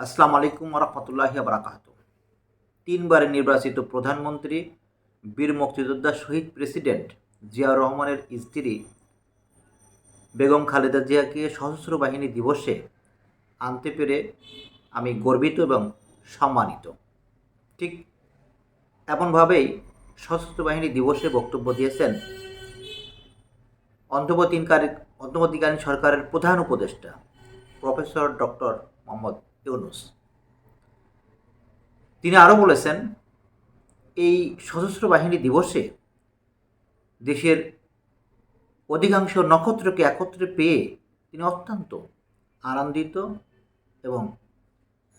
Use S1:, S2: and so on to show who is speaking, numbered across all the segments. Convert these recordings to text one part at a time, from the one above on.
S1: আসসালামু আলাইকুম রহমতুল্লাহি বারাকাত তিনবারের নির্বাচিত প্রধানমন্ত্রী, বীর মুক্তিযোদ্ধা শহীদ প্রেসিডেন্ট জিয়াউর রহমানের স্ত্রী বেগম খালেদা জিয়াকে সশস্ত্র বাহিনী দিবসে আনতে পেরে আমি গর্বিত এবং সম্মানিত। ঠিক এমনভাবেই সশস্ত্র বাহিনী দিবসে বক্তব্য দিয়েছেন অন্তর্বর্তীকালীন অন্তর্বর্তীকালীন সরকারের প্রধান উপদেষ্টা প্রফেসর ডক্টর মোহাম্মদ ইউনুস। তিনি আরও বলেছেন, এই সশস্ত্র বাহিনী দিবসে দেশের অধিকাংশ নক্ষত্রকে একত্রে পেয়ে তিনি অত্যন্ত আনন্দিত এবং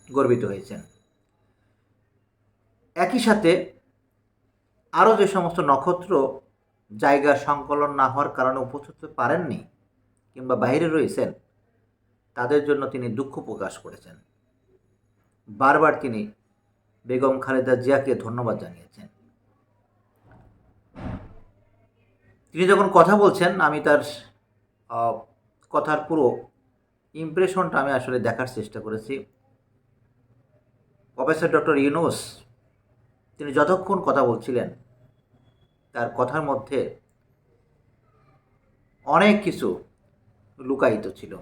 S1: গর্বিত হয়েছেন। একই সাথে আরও যে সমস্ত নক্ষত্র জায়গা সংকলন না হওয়ার কারণে উপস্থিত পারেননি কিংবা বাইরে রয়েছেন, তাদের জন্য তিনি দুঃখ প্রকাশ করেছেন। বারবার তিনি বেগম খালেদা জিয়াকে ধন্যবাদ জানিয়েছেন। তিনি যখন কথা বলছেন, আমি তার কথার পুরো ইমপ্রেশনটা আমি আসলে দেখার চেষ্টা করেছি। প্রফেসর ডক্টর ইউনুস তিনি যতক্ষণ কথা বলছিলেন, তার কথার মধ্যে অনেক কিছু লুকায়িত ছিল,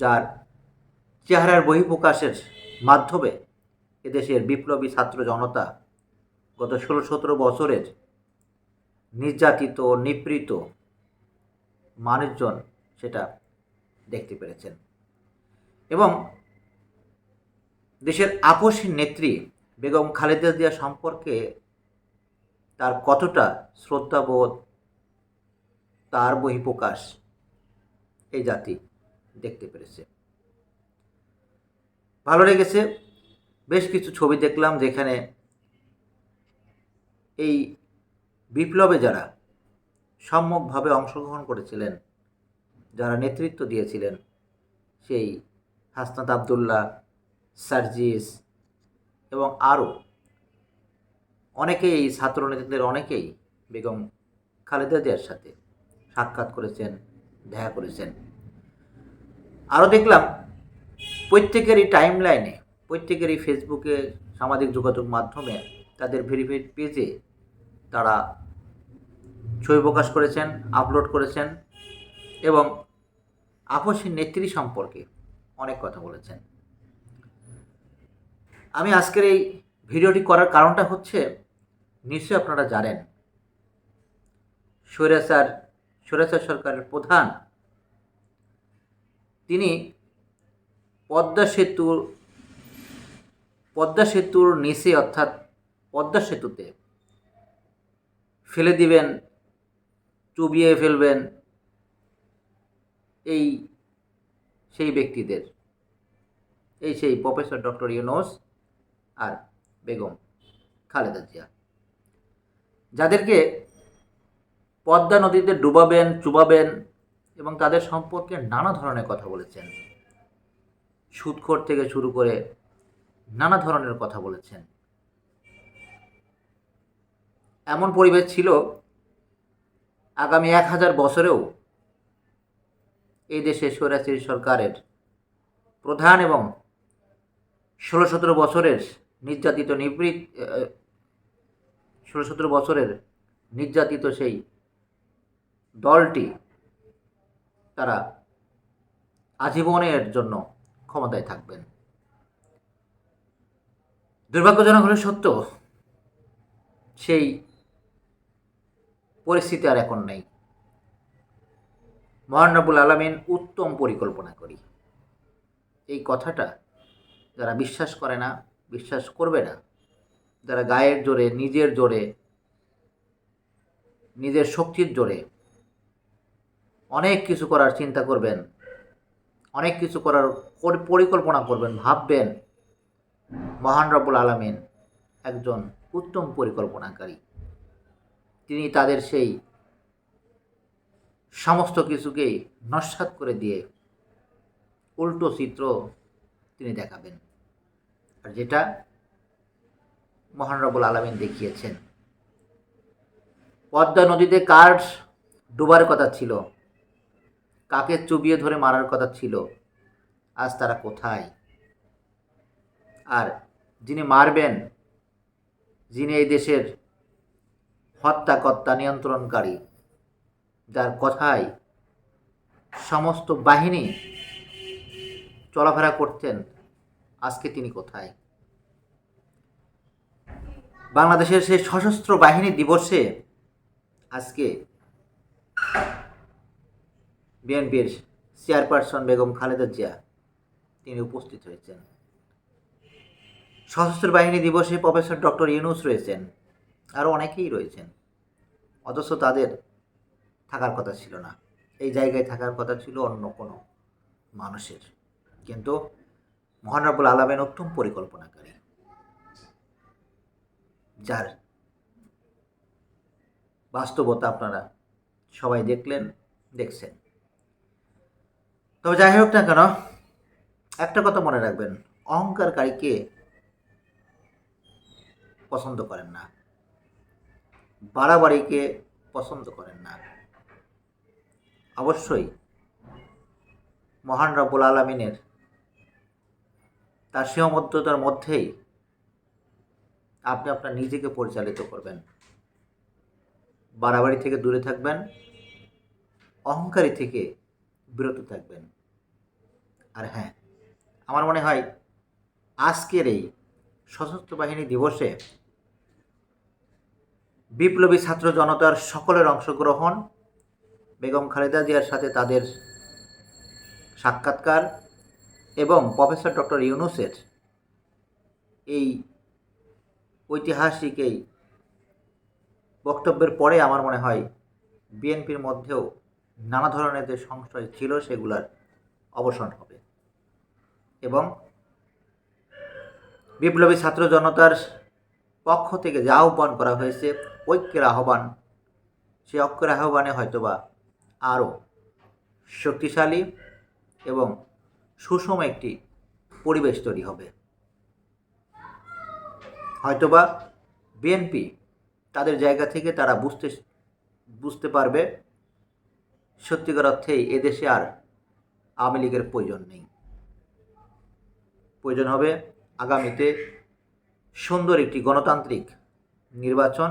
S1: যার চেহারার বহিঃপ্রকাশের মাধ্যমে এদেশের বিপ্লবী ছাত্র জনতা গত ষোলো সতেরো বছরের নির্যাতিত, নিপীড়িত মানুষজন সেটা দেখতে পেরেছেন। এবং দেশের আপসী নেত্রী বেগম খালেদা জিয়া সম্পর্কে তার কতটা শ্রদ্ধাবোধ, তার বহিঃপ্রকাশ এই জাতি দেখতে পেরেছে। ভালো লেগেছে। বেশ কিছু ছবি দেখলাম যেখানে এই বিপ্লবে যারা সম্যকভাবে অংশগ্রহণ করেছিলেন, যারা নেতৃত্ব দিয়েছিলেন, সেই হাসনাত আবদুল্লাহ, সার্জিস এবং আরও অনেকেই ছাত্র নেতাদের অনেকেই বেগম খালেদা জিয়ার সাথে সাক্ষাৎ করেছেন, দেখা করেছেন। আরও দেখলাম প্রত্যেকেরই টাইম লাইনে প্রত্যেকেরই ফেসবুকে সামাজিক যোগাযোগ মাধ্যমে তাদের ভেরিফাইড পেজে তারা ছবি প্রকাশ করেছেন আপলোড করেছেন এবং আপসী নেত্রী সম্পর্কে অনেক কথা বলেছেন। আমি আজকের এই ভিডিওটি করার কারণটা হচ্ছে, নিশ্চয়ই আপনারা জানেন, স্বৈরাচার স্বৈরাচার সরকারের প্রধান, তিনি পদ্মা সেতুর পদ্মা সেতুর নিচে অর্থাৎ পদ্মা সেতুতে ফেলে দিবেন, চুবিয়ে ফেলবেন এই সেই ব্যক্তিদের। এই সেই প্রফেসর ডক্টর ইউনুস আর বেগম খালেদা জিয়া। যাদেরকে পদ্মা নদীতে ডুবাবেন, চুবাবেন এবং তাদের সম্পর্কে নানা ধরনের কথা বলেছেন। সুদখোর থেকে শুরু করে নানা ধরনের কথা বলেছেন। এমন পরিবেশ ছিল আগামী এক হাজার বছরেও এই দেশে স্বৈরাচারী সরকারের প্রধান এবং ষোলো সতেরো বছরের নির্যাতিত নিবৃত ষোলো সতেরো বছরের নির্যাতিত সেই দলটি তারা আজীবনের জন্য ক্ষমতায় থাকবেন। দুর্ভাগ্যজনক হলে সত্য, সেই পরিস্থিতি আর এখন নেই। মহানবুল আলমিন উত্তম পরিকল্পনা করি। এই কথাটা যারা বিশ্বাস করে না, বিশ্বাস করবে না, যারা গায়ের জোরে, নিজের জোরে, নিজের শক্তির জোরে অনেক কিছু করার চিন্তা করবেন অনেক কিছু করার পরিকল্পনা করবেন, ভাববেন। মহান রব্বুল আলমিন একজন উত্তম পরিকল্পনাকারী। তিনি তাদের সেই সমস্ত কিছুকেই নস্বাত করে দিয়ে উল্টো চিত্র তিনি দেখাবেন। আর যেটা মহান রব্বুল আলমিন দেখিয়েছেন। পদ্মা নদীতে কার ডুবার কথা ছিল? কাকে চুবিয়ে ধরে মারার কথা ছিল? আজ তারা কোথায়? আর যিনি মারবেন, যিনি এই দেশের হত্যাকর্তা, নিয়ন্ত্রণকারী, যার কথায় সমস্ত বাহিনী চলাফেরা করতেন আজকে তিনি কোথায়? বাংলাদেশের সেই সশস্ত্র বাহিনী দিবসে আজকে বিএনপির চেয়ারপারসন বেগম খালেদা জিয়া, তিনি উপস্থিত হয়েছেন। সশস্ত্র বাহিনী দিবসে প্রফেসর ডক্টর ইউনুস রয়েছেন, আরও অনেকেই রয়েছেন। অথচ তাদের থাকার কথা ছিল না। এই জায়গায় থাকার কথা ছিল অন্য কোনো মানুষের। কিন্তু মহানবুল আলমেন উত্তম পরিকল্পনাকারী, যার বাস্তবতা আপনারা সবাই দেখলেন, দেখছেন। তবে যাই হোক না কেন, একটা কথা মনে রাখবেন, অহংকারকারীকে পছন্দ করেন না। বাড়াবাড়িকে পছন্দ করেন না। অবশ্যই মহান রব্বুল আলমিনের তার সীমাবদ্ধতার মধ্যেই আপনি আপনার নিজেকে পরিচালিত করবেন। বাড়াবাড়ি থেকে দূরে থাকবেন, অহংকারী থেকে বিরত থাকবেন। আর হ্যাঁ আমার মনে হয় আজকের এই সশস্ত্র বাহিনী দিবসে বিপ্লবী ছাত্র জনতার সকলের অংশগ্রহণ, বেগম খালেদা জিয়ার সাথে তাদের সাক্ষাৎকার এবং প্রফেসর ডক্টর ইউনুসের এই ঐতিহাসিক এই বক্তব্যের পরে আমার মনে হয় বিএনপির মধ্যেও নানা ধরনের যে সংশয় ছিল সেগুলার অবসান হবে। এবং বিপ্লবী ছাত্র জনতার পক্ষ থেকে যা আহ্বান করা হয়েছে, ঐক্যের আহ্বান সেই ঐক্যের আহ্বানে হয়তোবা আরও শক্তিশালী এবং সুষম একটি পরিবেশ তৈরি হবে। হয়তোবা বিএনপি তাদের জায়গা থেকে তারা বুঝতে বুঝতে পারবে সত্যিকার অর্থেই এদেশে আর আওয়ামী লীগের প্রয়োজন নেই। প্রয়োজন হবে আগামীতে সুন্দর একটি গণতান্ত্রিক নির্বাচন,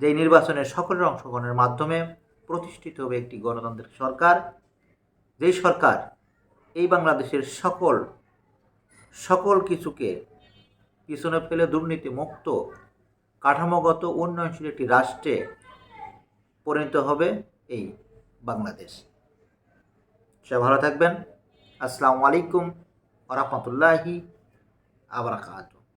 S1: যেই নির্বাচনের সকলের অংশগ্রহণের মাধ্যমে প্রতিষ্ঠিত হবে একটি গণতান্ত্রিক সরকার, যেই সরকার এই বাংলাদেশের সকল সকল কিছুকে পিছনে ফেলে দুর্নীতি মুক্ত কাঠামোগত, উন্নয়নশীল একটি রাষ্ট্রে পরিণত হবে এই বাংলাদেশ। সে ভালো থাকবেন। আসসালামু আলাইকুম রহমতুল্লাহি আবরাকাত